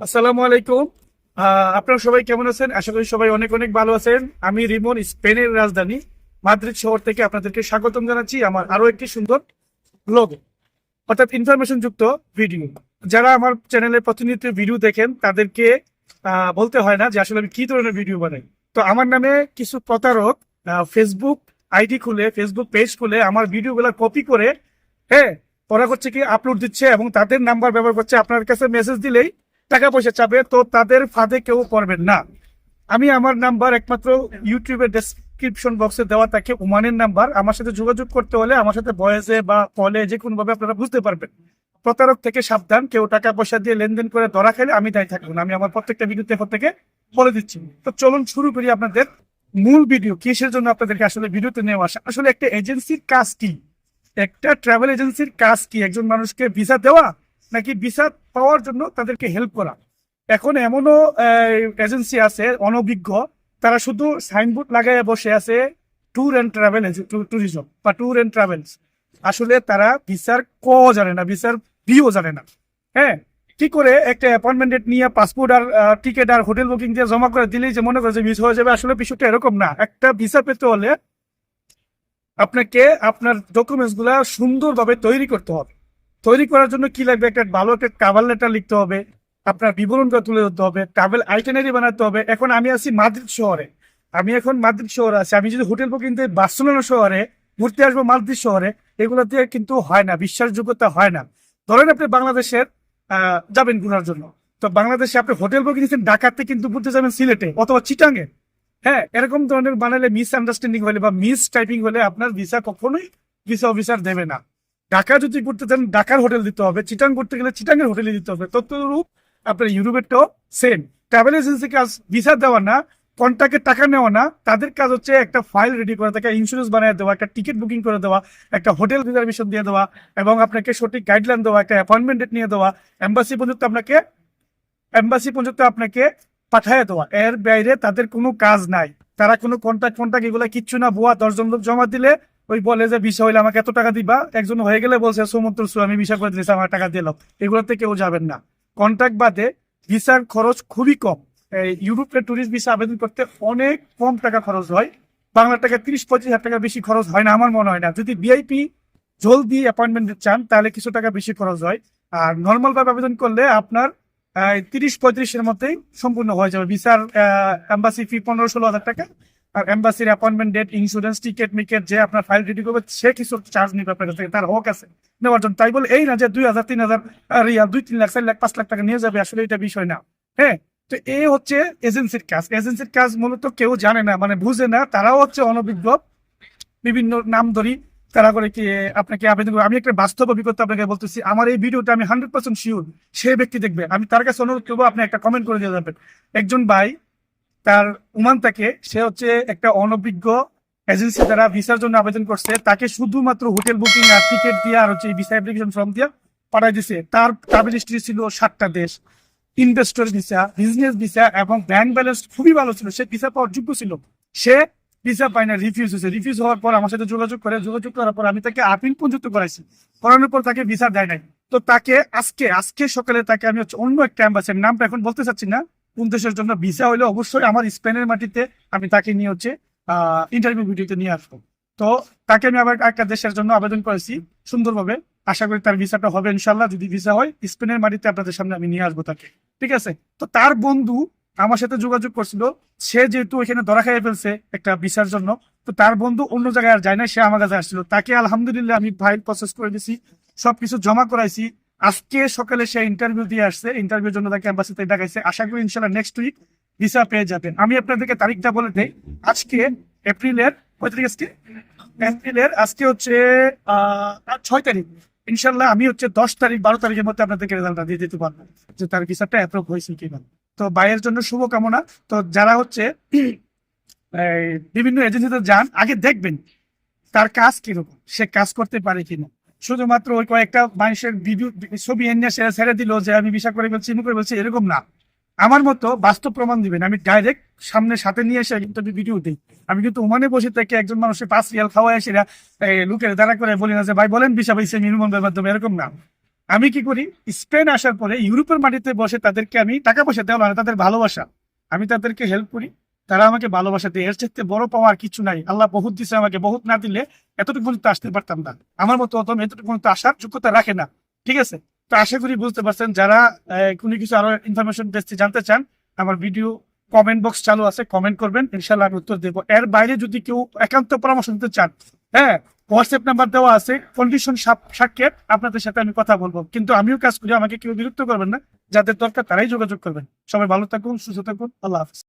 আসসালামু আলাইকুম। আপনারা সবাই কেমন আছেন? আশা করি সবাই অনেক অনেক ভালো আছেন। আমি রিমন, স্পেনের রাজধানী মাদ্রিদ শহর থেকে আপনাদেরকে স্বাগতম জানাচ্ছি আমার আরও একটি সুন্দর ব্লগ অর্থাৎ ইনফরমেশন যুক্ত ভিডিও যারা আমার চ্যানেলে প্রতিনিয়ত ভিডিও দেখেন, তাদেরকে বলতে হয় না যে আসলে আমি কি ধরনের ভিডিও বানাই। তো আমার নামে কিছু প্রতারক ফেসবুক আইডি খুলে ফেসবুক পেজ খুলে আমার ভিডিওগুলো কপি করে হ্যাঁ ওরা করছে কি আপলোড দিচ্ছে এবং তাদের নাম্বার ব্যবহার করছে। আপনার কাছে মেসেজ দিলেই টাকা পয়সা চাবে, তো তাদের ফাঁদে কেউ পড়বেন না। আমি আমার নাম্বার একমাত্র ইউটিউবের ডেসক্রিপশন বক্সে দেওয়া থাকে ওমানের নাম্বার। আমার সাথে যোগাযোগ করতে হলে আমার সাথে ভয়েসে বা কলে যে কোনো ভাবে আপনারা বুঝতে পারবেন। প্রতারক থেকে সাবধান, কেউ টাকা পয়সা দিয়ে লেনদেন করে ধরা খেলে আমি দায়ী থাকব না। আমি আমার প্রত্যেকটা ভিডিওতে থেকে বলে দিচ্ছি। তো চলুন শুরু করি আপনাদের মূল ভিডিও, কিসের জন্য আপনাদেরকে আসলে ভিডিওতে নেওয়া আসা। আসলে একটা এজেন্সির কাজ কি? একটা ট্রাভেল এজেন্সির কাজ কি? একজন মানুষকে ভিসা দেওয়া নাকি ভিসা পাওয়ার জন্য তাদেরকে হেল্প করা। এখন এমনও এজেন্সি আছে, অনভিজ্ঞ, তারা শুধু সাইনবোর্ড লাগায় বসে আছে ট্যুর অ্যান্ড ট্রাভেল ট্যুরিজম বা ট্যুর অ্যান্ড ট্রাভেলস আসলে তারা ভিসার ক জানে না, ভিসার বিও জানে না। হ্যাঁ কি করে একটা অ্যাপয়েন্টমেন্ট নিয়ে পাসপোর্ট আর টিকিট আর হোটেল বুকিং দিয়ে জমা করে দিলেই যে মনে করে যে ভিসা হয়ে যাবে, আসলে বিষয়টা এরকম না। একটা ভিসা পেতে হলে আপনাকে আপনার ডকুমেন্টসগুলা সুন্দরভাবে তৈরি করতে হবে। তৈরি করার জন্য কি লাগবে? একটা ভালো একটা কাভার লেটার লিখতে হবে, আপনার বিবরণটা তুলে ধরতে হবে ট্রাভেল আইটেনারি বানাতে হবে। এখন আমি আছি মাদ্রিদ শহরে। আমি এখন মাদ্রিদ শহরে আছি। আমি যদি হোটেল বুকিং দিয়ে বার্সেলোনা শহরে ঘুরতে আসব মাদ্রিদ শহরে, এগুলো দিয়ে কিন্তু হয় না, বিশ্বাসযোগ্যতা হয় না। ধরেন আপনি বাংলাদেশের যাবেন ঘোরার জন্য। তো বাংলাদেশে আপনি হোটেল বুকিং দিচ্ছেন ঢাকাতে কিন্তু ঘুরতে যাবেন সিলেটে অথবা চিটাঙ্গে হ্যাঁ এরকম ধরনের বানালে মিস আন্ডারস্ট্যান্ডিং হলে বা মিস টাইপিং হলে আপনার ভিসা কখনোই ভিসা অফিসার দেবে না। ঢাকা যদি করতে চান, ঢাকার হোটেল দিতে হবে, চিটাং করতে গেলে চিটাঙ্গের হোটেলে দিতে হবে। ততরূপ আপনার ইউরোপেরটাও সেম ট্রাভেল এজেন্সি কাজ ভিসা দেওয়া না কন্ট্যাক্টের টাকা নেওয়া না, তাদের কাজ হচ্ছে একটা ফাইল রেডি করা, তাকে ইন্স্যুরেন্স বানিয়ে দেওয়া, একটা টিকিট বুকিং করে দেওয়া, একটা হোটেল রিজার্ভেশন দিয়ে দেওয়া, এবং আপনাকে সঠিক গাইডলাইন দেওয়া, একটা অ্যাপয়েন্টমেন্ট ডেট নিয়ে দেওয়া এম্বাসি পর্যন্ত আপনাকে এম্বাসি পর্যন্ত আপনাকে পাঠায় দেওয়া। এর বাইরে তাদের কোনো কাজ নাই। তারা কোনো কন্ট্যাক্ট ফন্ট্যাক্ট এগুলো কিচ্ছু না, ভুয়া দশজন লোক জমা দিলে ওই বলে যে ভিসা হইলে আমাকে এত টাকা দিবা? একজন হয়ে গেলে বলছে সমুদ্র সু, আমি ভিসা করে দিয়েছি আমার টাকা দিলাম এগুলোতে কেউ যাবেন না। কন্ট্যাক্ট বাদে ভিসার খরচ খুবই কম। এই ইউরোপের ট্যুরিস্ট ভিসা আবেদন করতে অনেক কম টাকা খরচ হয়। বাংলা টাকা তিরিশ, পঁচিশ হাজার টাকা বেশি খরচ হয় না, আমার মনে হয় না। যদি ভিআইপি জলদি অ্যাপয়েন্টমেন্ট চান, তাহলে কিছু টাকা বেশি খরচ হয়। আর নর্মাল ভাবে আবেদন করলে আপনার তিরিশ, পঁয়ত্রিশের মধ্যেই সম্পূর্ণ হয়ে যাবে। ভিসার এম্বাসি ফি পনেরো, ষোলো হাজার টাকা। আর এম্বাসির অ্যাপয়েন্টমেন্ট ডেট ইন্স্যুরেন্স মিকেট যে আপনার ফাইল রেডি করবে, সে কিছু চার্জ নিবে আপনার তার আছে। নেওয়ার জন্য তাই বলে এই না যে দুই হাজার, তিন হাজার দুই, তিন লাখ, চার লাখ, পাঁচ লাখ টাকা নিয়ে যাবে, আসলে এটা বিষয় না। হ্যাঁ? তো এই হচ্ছে এজেন্সির কাজ। এজেন্সির কাজ মূলত কেউ জানে না মানে বুঝে না, তারাও হচ্ছে অনভিজ্ঞ। বিভিন্ন নাম ধরি, তারা করে কি, আপনাকে আবেদন করবে। আমি একটা বাস্তব অভিজ্ঞতা আপনাকে বলতেছি। আমার এই ভিডিওটা আমি হান্ড্রেড পার্সেন্ট শিওর সেই ব্যক্তি দেখবে। আমি তার কাছে অনুরোধ করব, আপনি একটা কমেন্ট করে দিয়ে যাবেন। একজন ভাই তার উমান তাকে সে হচ্ছে একটা অনভিজ্ঞ এজেন্সি দ্বারা ভিসার জন্য আবেদন করছে। তাকে শুধুমাত্র হোটেল বুকিং আর টিকিট দিয়ে আর হচ্ছে ভিসা অ্যাপ্লিকেশন ফর্ম দিয়ে পাঠাই দিছে। তার ট্রাভেল হিস্ট্রি ছিল সাতটা দেশ। ইনভেস্টর ভিসা, বিজনেস ভিসা এবং ব্যাংক ব্যালেন্স খুবই ভালো ছিল। সে ভিসা পাওয়ার যোগ্য ছিল। সে ভিসা পায় না রিফিউজ হয়েছে। রিফিউজ হওয়ার পর আমার সাথে যোগাযোগ করে। যোগাযোগ করার পর আমি তাকে আপিল পর্যন্ত করাইছি। করানোর পর তাকে ভিসা দেয় নাই। তো তাকে আজকে আজকে সকালে তাকে আমি হচ্ছে অন্য একটা অ্যাম্বাসি নামটা এখন বলতে চাচ্ছি না। কোন দেশের জন্য ভিসা হলে অবশ্যই আমার স্পেনের মাটিতে আমি তাকে নিয়ে হচ্ছে ইন্টারভিউ ভিডিওতে নিয়ে আসব। তো তাকে আমি আবার একটা দেশের জন্য আবেদন করেছি সুন্দরভাবে। আশা করি তার ভিসাটা হবে ইনশাল্লাহ যদি ভিসা হয়, স্পেনের মাটিতে আপনাদের সামনে আমি নিয়ে আসব তাকে। ঠিক আছে? তো তার বন্ধু আমার সাথে যোগাযোগ করছিল, সে যেহেতু এখানে ধরা খাইয়ে ফেলছে একটা ভিসার জন্য, তো তার বন্ধু অন্য জায়গায় আর যায় না সে আমার কাছে আসছিল। তাকে আলহামদুলিল্লাহ আমি ফাইল প্রসেস করে দিছি, সবকিছু জমা করাইছি। আজকে সকালে সে ইন্টারভিউ দিয়ে আসছে ইন্টারভিউর জন্য তাকে অ্যাম্বাসিতে ডাকাইছে। আশা করি ইনশাল্লাহ নেক্সট উইক ভিসা পেয়ে যাবেন। আমি আপনাদেরকে তারিখটা বলে দেই। আজকে এপ্রিলের, কয় তারিখ আজকে? এপ্রিলের, আজকে হচ্ছে ছয় তারিখ। ইনশাল্লাহ আমি হচ্ছে দশ তারিখ, বারো তারিখের মধ্যে আপনাদেরকে রেজাল্টটা দিয়ে দিতে পারব যে তার ভিসাটা অ্যাপ্রুভ হয়েছে কিনা। তো বাইয়ের জন্য শুভকামনা। তো যারা হচ্ছে বিভিন্ন এজেন্সিতে যান, আগে দেখবেন তার কাজ কীরকম, সে কাজ করতে পারে কিনা। শুধুমাত্র ওই কয়েকটা মানুষের ভিডিও ছবি এনে সে ছেড়ে দিল যে আমি বিষা করে বলছি ইমু করে বলছি, এরকম না। আমার মতো বাস্তব প্রমাণ দিবেন। আমি ডাইরেক্ট সামনে সাথে নিয়ে এসে কিন্তু আমি ভিডিও দিই। আমি কিন্তু ওমানে বসে থেকে একজন মানুষের পাঁচ রিয়াল খাওয়া এসে লোকের দাঁড়া করে বলি না যে, ভাই, বলেন বিষা পাইছে মিনিমাম মাধ্যমে এরকম না। আমি কি করি? স্পেন আসার পরে ইউরোপের মাটিতে বসে তাদেরকে আমি টাকা পয়সা দেওয়া না তাদের ভালোবাসা। আমি তাদেরকে হেল্প করি। তারা আমাকে ভালোবাসা দেয়। এর চাইতে বড় পাওয়ার কিছু নাই। আল্লাহ বহুত দিছে আমাকে, বহুত না দিলে এতটুকু পর্যন্ত আসতে পারতাম না। আমার মতো অত এতটুকু পর্যন্ত আসার যোগ্যতা রাখে না। ঠিক আছে? তো আশা করি বুঝতে পারছেন, যারা কোনো কিছু আরও ইনফরমেশন বেসতে জানতে চান, আমার ভিডিও কমেন্ট বক্স চালু আছে কমেন্ট করবেন ইনশাল্লাহ আমি উত্তর দেবো। এর বাইরে যদি কেউ একান্ত পরামর্শ নিতে চান হ্যাঁ হোয়াটসঅ্যাপ নাম্বার দেওয়া আছে কন্ডিশন সাক্ষেপ আপনাদের সাথে আমি কথা বলব। কিন্তু আমিও কাজ করি, আমাকে কেউ বিরক্ত করবেন না। যাদের দরকার তারাই যোগাযোগ করবেন। সবাই ভালো থাকুন, সুস্থ থাকুন, আল্লাহ হাফিজ।